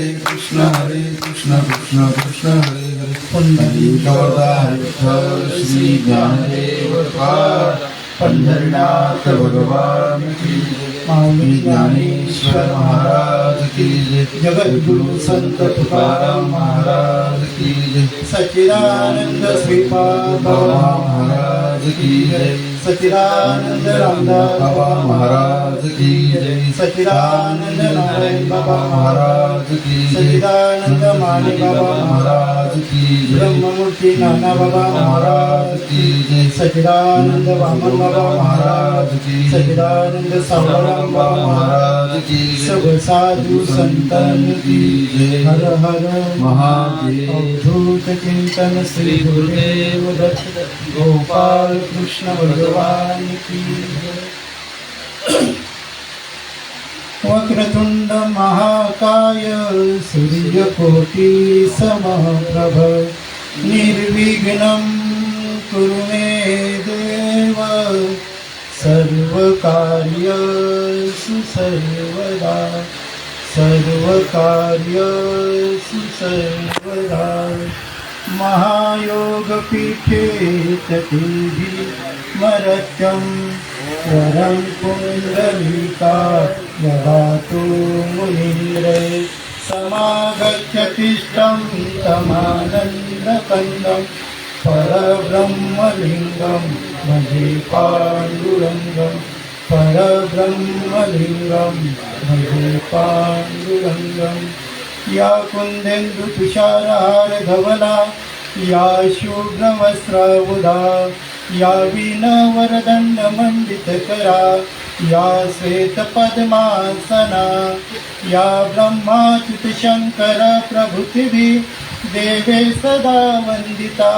हरे कृष्ण हरे कृष्ण कृष्ण कृष्ण हरे हरे. हरी गौदा श्री ज्ञानदेव पाद पंढरीनाथ भगवान की स्वामी ज्ञानेश्वर महाराज की जय. जगद्गुरु संत तुकाराम महाराज की जय. सच्चिदानंद श्रीपाद महाराज की जय. सच्चिदानंद रामदास बाबा महाराज की जय। सच्चिदानंद नारायण बाबा महाराज की जय। सच्चिदानंद माने बाबा महाराज की ब्रह्ममूर्ती नाना बाबा महाराज की जय। सच्चिदानंद वामन बाबा महाराज की जय। सच्चिदानंद सावळराम बाबा महाराज की सब साधु संतन की जय। हर हर महादेव। अवधूत चिंतन श्री गुरुदेव दत्त। गोपाल कृष्ण भगवान की वक्रतुंड महाकाय सूर्यकोटी समप्रभ. निर्विघ्नं कुरु मे देव. सर्वकार्यसु सर्वदा. सर्वकार्यसु सर्वदा. महायोगपीठे तटिभिः रकं वरं कुन्दलिता यदा तु मुनिन्द्रे समागच्छतिष्ठं समानन्दकन्दं परब्रह्मलिङ्गं महेपाण्डुलिङ्गं परब्रह्मलिङ्गं महेपाण्डुलिङ्गं या कुन्देन्दुतुषारहारधवला या शुभ्रमस्रा या शुभ्रवस्त्रबुधा या श्वेत पद्मासना या श्वेतपद्मासना या प्रभुतिभी देवे सदा वन्दिता।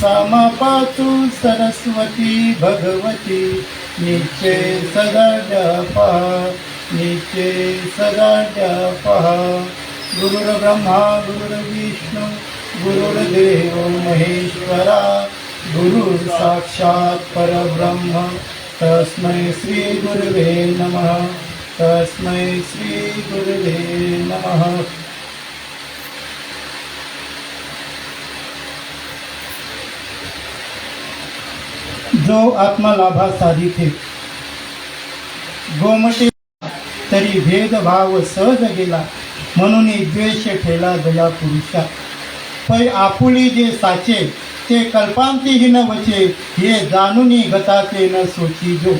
समपातु सरस्वती भगवती निचे सदा जपा निचे सदा जपा गुरुर्ब्रह्मा गुरुर्विष्णु गुरुर्देव महेश्वरा गुरु साक्षात् परब्रह्म। तस्मै श्री गुरुवे नमः। तस्मै श्रीगुरुवे नमः। जो आत्मलाभा साधिते गोमटे तरी भेदभाव सहज गेला म्हणून द्वेष ठेला दया पुरुषा. पै आपुली जे साचे ते कल्पांतीही न वचे हे जाणूनी गताचे न सोची जो.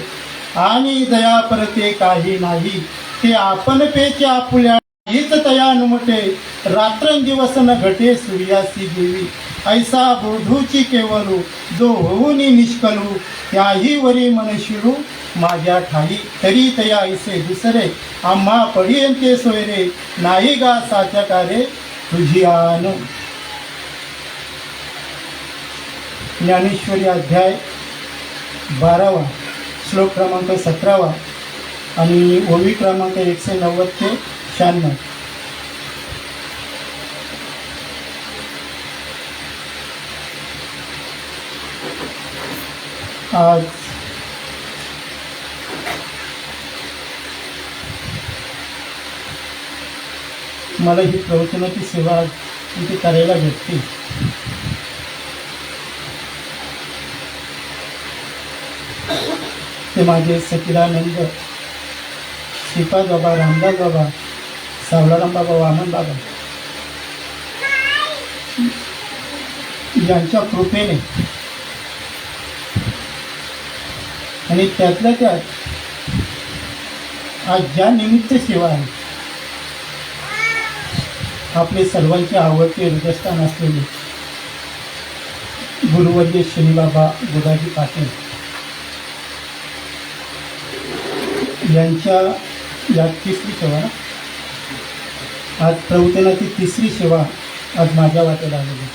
आणि दया परते काही नाही ते आपण पेचे आपुल्या हीच तया नुमटे रात्रंदिवस न घटे सूर्यासी देवी. ऐसा बोधूची केवलू जो होऊन निष्कलू त्याही वरी मनशिरू माझ्या ठाई. तरी तया ऐसे दुसरे आम्हा पडियंते सोयरे नाही गा साचकारे तुझी आनू ज्ञानेश्वरी अध्याय बारावा श्लोक क्रमांक सतरावा आणि ओवी क्रमांक एकशे नव्वद ते शहाण्णव. आज मला ही प्रवचनाची सेवा इथे करायला भेटते. ते माझे सचिदानंद श्रीपाद बाबा रामदास बाबा सावळाराम बाबा वामन बाबा. यांच्या कृपेने आणि त्यातल्या त्यात आज ज्या निमित्त सेवा आहे आपले सर्वांचे आवडते हृदयस्थान असलेले गुरुवर्य शनीबाबा गोदाजी पाटील. यांच्या या तिसरी सेवा. आज प्रवचनाची तिसरी सेवा आज माझ्या वाटेला आलेली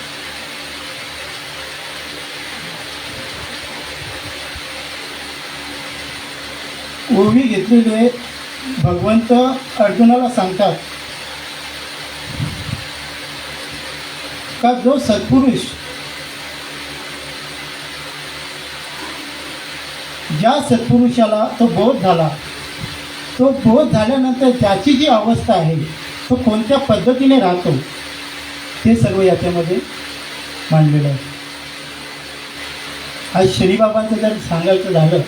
ओवी घेतलेले भगवंत अर्जुनाला सांगतात का जो सत्पुरुष ज्या सत्पुरुषाला तो बोध झाला तो बोध झाल्यानंतर त्याची जी अवस्था आहे तो कोणत्या पद्धतीने राहतो ते सर्व याच्यामध्ये मांडलेलं आहे. आज श्रीबाबांचं जर सांगायचं झालं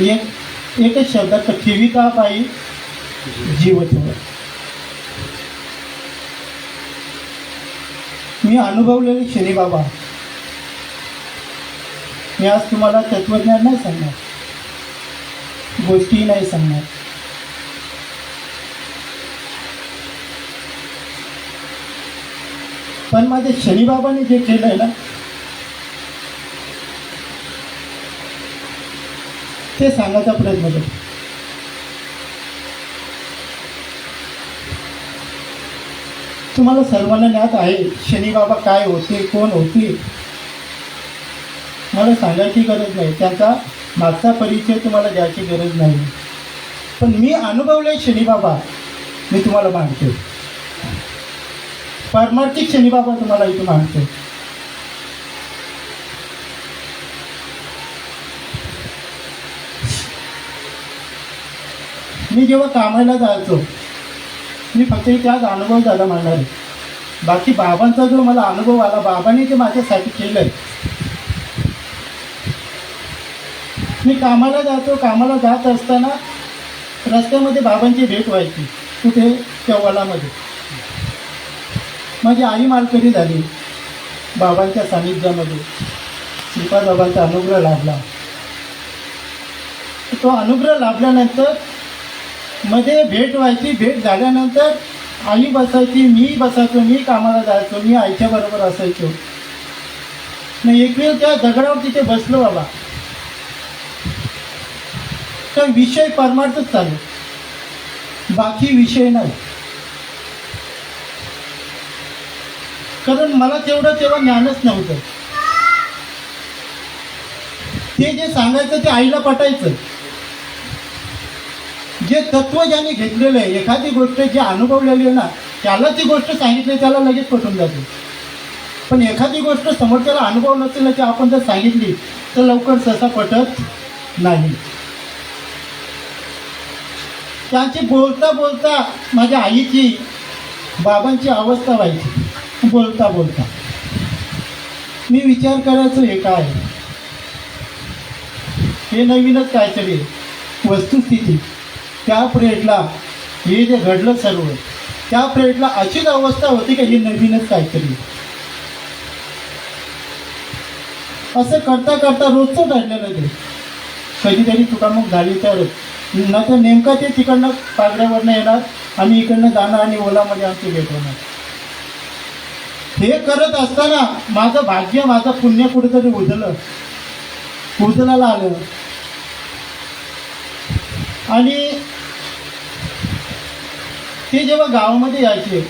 एक एकच शब्दात तर ठेवी का पायी मी अनुभवलेले शनी बाबा मी आज तुम्हाला तत्वज्ञान नाही सांगणार. गोष्टी नाही सांगणार. पण माझ्या शनीबाबाने जे केलंय ना ते सांगायचा प्रयत्न करतो तुम्हाला सर्वांना ज्ञात आहे शनी बाबा काय होते कोण होते? मला सांगायची गरज नाही. त्यांचा मागचा परिचय तुम्हाला द्यायची गरज नाही. पण मी अनुभवले आहे बाबा मी तुम्हाला मानतो पारमार्थिक शनीबाबा तुम्हाला इथे मानतो मी जेव्हा कामाला जायचो मी फक्त त्याच अनुभव झाला मांडणार बाकी बाबांचा जो मला अनुभव आला बाबांनी जे माझ्यासाठी केलं आहे मी कामाला जातो कामाला जात असताना रस्त्यामध्ये बाबांची भेट व्हायची कुठे? केव्हालामध्ये माझी आई मालकरी झाली. बाबांच्या सानिध्यामध्ये श्रीपाद बाबांचा अनुग्रह लाभला. तो अनुग्रह लाभल्यानंतरमध्ये भेट व्हायची भेट झाल्यानंतर आई बसायची मी बसायचो मी कामाला जायचो मी आईच्या बरोबर असायचो. मग एक वेळ त्या दगडावर तिथे बसलो बाबा. विषय परमार्थच चालू बाकी विषय नाही. कारण मला तेवढं तेव्हा ज्ञानच नव्हतं. ते जे सांगायचं ते आईला पटायचं. जे तत्व ज्याने घेतलेलं आहे एखादी गोष्ट जे अनुभवलेली आहे ना त्याला ती गोष्ट सांगितली त्याला लगेच पटून जाते. पण एखादी गोष्ट समोरच्याला अनुभव नसेल ना ती आपण जर सांगितली तर लवकर सहसा पटत नाही. त्यांची बोलता बोलता माझ्या आईची बाबांची अवस्था व्हायची. बोलता बोलता. मी विचार करायचो हे काय? हे नवीनच काहीतरी वस्तुस्थिती. त्या पिरियडला हे जे घडलं सर्व त्या पिरियडला अशीच अवस्था होती की हे नवीनच काहीतरी. असं करता करता रोजचं घडलेलं ते. कधीतरी मग झाली तर नंतर नेमकं ते तिकडनं पागड्यावरनं येणार आणि इकडनं जाणार आणि ओलामध्ये आमची भेट होणार. हे करत असताना माझं भाग्य माझं पुण्य कुठेतरी उजलं. उजलाला आलं. आणि ते जेव्हा गावामध्ये यायचे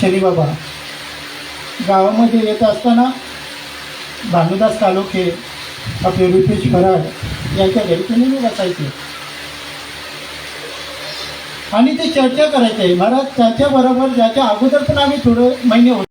शनीबाबा गावामध्ये येत असताना भानुदास तालुके आपले रुपेश कराड यांच्या घरी ते बसायचे. आणि ते चर्चा करायचे महाराज त्याच्याबरोबर ज्याच्या अगोदर पण आम्ही थोडं महिने होतो.